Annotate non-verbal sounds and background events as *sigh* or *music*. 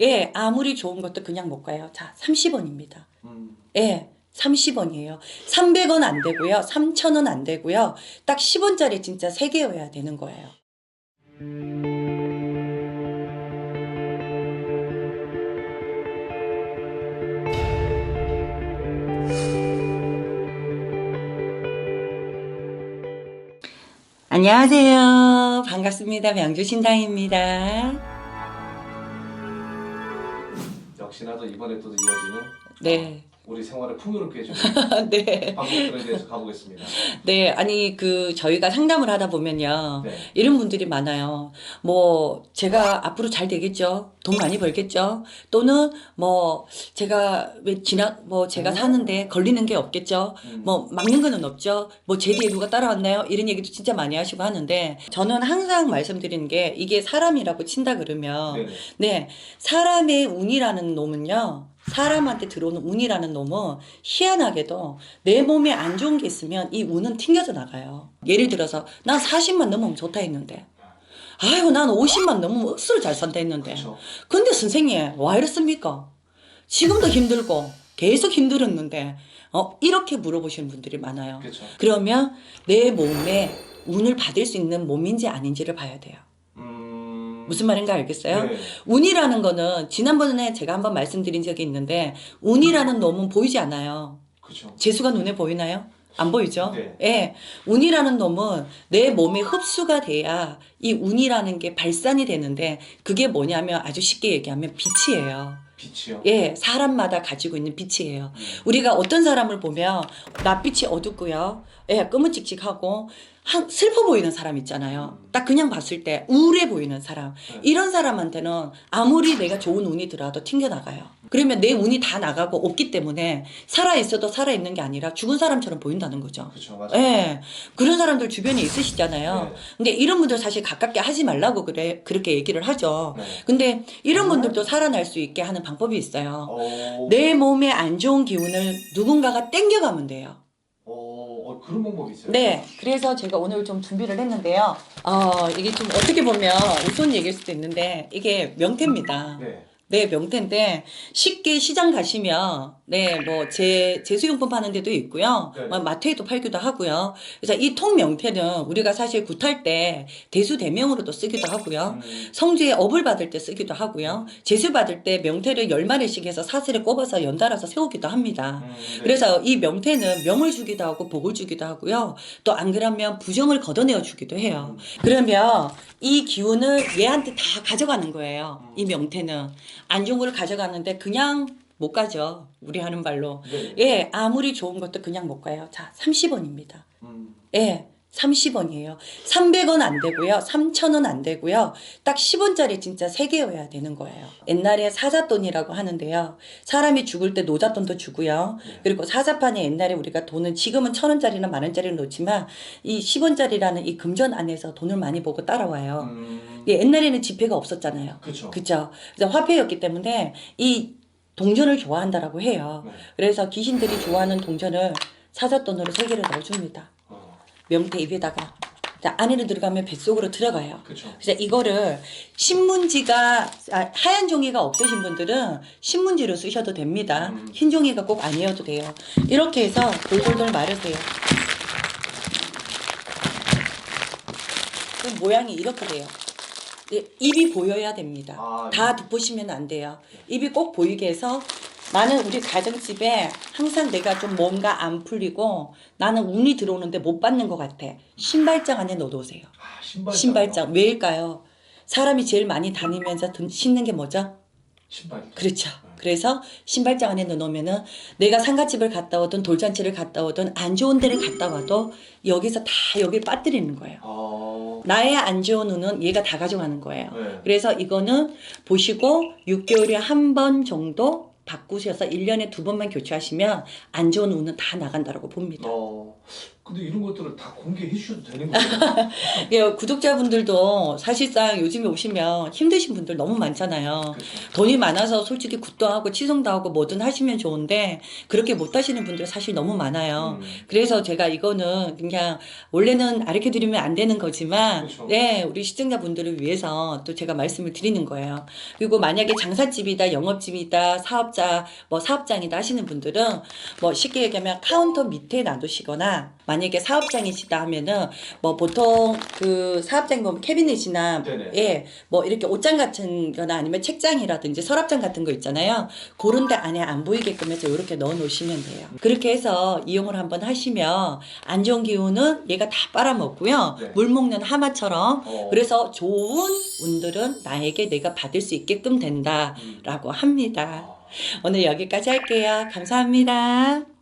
예, 아무리 좋은 것도 그냥 못 가요. 자, 30원입니다. 음. 예. 30원이에요. 300원 안 되고요. 3,000원 안 되고요. 딱 10원짜리 진짜 3개여야 되는 거예요. 안녕하세요. 반갑습니다. 명주신당입니다. 역시나도 이번에 또 이어지는 네. 우리 생활을 풍요롭게 해주는 *laughs* 네. 방법들에 대해서 가보겠습니다. 네. 아니, 그, 저희가 상담을 하다 보면요. 네. 이런 분들이 많아요. 뭐, 제가 앞으로 잘 되겠죠? 돈 많이 벌겠죠? 또는 뭐, 제가 왜 지나, 뭐, 제가 음. 사는데 걸리는 게 없겠죠? 음. 뭐, 막는 거는 없죠? 뭐, 제 뒤에 누가 따라왔나요? 이런 얘기도 진짜 많이 하시고 하는데, 저는 항상 말씀드리는 게, 이게 사람이라고 친다 그러면, 네네. 네, 사람의 운이라는 놈은요, 사람한테 들어오는 운이라는 놈은 희한하게도 내 몸에 안 좋은 게 있으면 이 운은 튕겨져 나가요. 예를 들어서 난 40만 넘으면 좋다 했는데, 아이고 난 50만 넘으면 억수로 잘 산다 했는데. 근데 선생님 와 이렇습니까? 지금도 힘들고 계속 힘들었는데, 어 이렇게 물어보시는 분들이 많아요. 그렇죠. 그러면 내 몸에 운을 받을 수 있는 몸인지 아닌지를 봐야 돼요. 음. 무슨 말인가 알겠어요? 네. 운이라는 거는 지난번에 제가 한번 말씀드린 적이 있는데 운이라는 놈은 보이지 않아요. 그렇죠. 재수가 눈에 보이나요? 안 보이죠? 네. 예. 운이라는 놈은 내 몸에 흡수가 돼야 이 운이라는 게 발산이 되는데 그게 뭐냐면 아주 쉽게 얘기하면 빛이에요. 빛이요. 예, 사람마다 가지고 있는 빛이에요. 음. 우리가 어떤 사람을 보면 낯빛이 어둡고요. 예, 끄무칙칙하고 한, 슬퍼 보이는 사람 있잖아요. 딱 그냥 봤을 때 우울해 보이는 사람. 네. 이런 사람한테는 아무리 내가 좋은 운이 들어와도 튕겨나가요. 그러면 내 운이 다 나가고 없기 때문에 살아있어도 살아있는 게 아니라 죽은 사람처럼 보인다는 거죠. 그렇죠. 맞아요. 예. 그런 사람들 주변에 있으시잖아요. 네. 근데 이런 분들 사실 가깝게 하지 말라고 그래, 그렇게 얘기를 하죠. 네. 근데 이런 분들도 살아날 수 있게 하는 방법이 있어요. 어. 내 몸에 안 좋은 기운을 누군가가 땡겨가면 돼요. 그런 방법이 있어요. 네, 그래서 제가 오늘 좀 준비를 했는데요. 어, 이게 좀 어떻게 보면 우스운 얘기일 수도 있는데 이게 명태입니다. 네. 네, 명태인데 쉽게 시장 가시면 네, 뭐제 제수용품 파는 데도 있고요. 네. 뭐 마트에도 팔기도 하고요. 그래서 이 통 명태는 우리가 사실 굿할 때 대수 대명으로도 쓰기도 하고요. 음. 성주에 업을 받을 때 쓰기도 하고요. 제수 받을 때 명태를 열 마리씩 해서 사슬에 꼽아서 연달아서 세우기도 합니다. 음, 네. 그래서 이 명태는 명을 주기도 하고 복을 주기도 하고요. 또 안 그러면 부정을 걷어내어 주기도 해요. 그러면 이 기운을 얘한테 다 가져가는 거예요. 이 명태는 안 좋은 걸 가져가는데 그냥 못 가죠. 우리 하는 말로. 네. 예, 아무리 좋은 것도 그냥 못 가요. 자, 30원입니다. 음. 예. 30원이에요. 300원 안 되고요. 3,000원 안 되고요. 딱 10원짜리 진짜 3개여야 되는 거예요. 옛날에 사자돈이라고 하는데요. 사람이 죽을 때 노자돈도 주고요. 그리고 사자판에 옛날에 우리가 돈은 지금은 1,000원짜리나 만원짜리를 놓지만 이 10원짜리라는 이 금전 안에서 돈을 많이 보고 따라와요. 음. 예, 옛날에는 지폐가 없었잖아요. 그렇죠. 그죠? 그래서 화폐였기 때문에 이 동전을 좋아한다라고 해요. 네. 그래서 귀신들이 좋아하는 동전을 사자돈으로 3개를 넣어줍니다. 어. 명태 입에다가 자, 안에를 들어가면 뱃속으로 들어가요. 그래서 이거를 신문지가 아, 하얀 종이가 없으신 분들은 신문지로 쓰셔도 됩니다. 음. 흰 종이가 꼭 아니어도 돼요. 이렇게 해서 돌돌돌 마르세요. 그럼 모양이 이렇게 돼요. 예, 입이 보여야 됩니다. 아, 다 덮으시면 안 돼요. 입이 꼭 보이게 해서 나는 우리 가정집에 항상 내가 좀 뭔가 안 풀리고 나는 운이 들어오는데 못 받는 것 같아. 신발장 안에 넣어놓으세요. 아, 신발장. 신발장. 왜일까요? 사람이 제일 많이 다니면서 든- 신는 게 뭐죠? 신발. 그렇죠. 그래서 신발장 안에 넣어놓으면은 내가 상가집을 갔다 오든 돌잔치를 갔다 오든 안 좋은 데를 갔다 와도 여기서 다 여기를 빠뜨리는 거예요. 어. 나의 안 좋은 운은 얘가 다 가져가는 거예요. 네. 그래서 이거는 보시고 6개월에 한 번 정도 바꾸셔서 1년에 두 번만 교체하시면 안 좋은 운은 다 나간다라고 봅니다. 어. 근데 이런 것들을 다 공개해 주셔도 되는 거예요? *laughs* 예, 구독자분들도 사실상 요즘에 오시면 힘드신 분들 너무 많잖아요. 그렇죠. 돈이 많아서 솔직히 굿도 하고 치송도 하고 뭐든 하시면 좋은데 그렇게 못 하시는 분들 사실 너무 많아요. 음. 그래서 제가 이거는 그냥 원래는 아르켜 드리면 안 되는 거지만 그렇죠. 네 우리 시청자분들을 위해서 또 제가 말씀을 드리는 거예요. 그리고 만약에 장사집이다 영업집이다 사업자 뭐 사업장이다 하시는 분들은 뭐 쉽게 얘기하면 카운터 밑에 놔두시거나 만약 에 사업장이시다 하면은 뭐 보통 그 사업장이 보면 캐비넷이나 네네. 예 뭐 이렇게 옷장 같은 거나 아니면 책장이라든지 서랍장 같은 거 있잖아요. 그런 데 안에 안 보이게끔 해서 이렇게 넣어 놓으시면 돼요. 그렇게 해서 이용을 한번 하시면 안 좋은 기운은 얘가 다 빨아먹고요. 네. 물 먹는 하마처럼 어. 그래서 좋은 운들은 나에게 내가 받을 수 있게끔 된다라고 음. 합니다. 아. 오늘 여기까지 할게요. 감사합니다.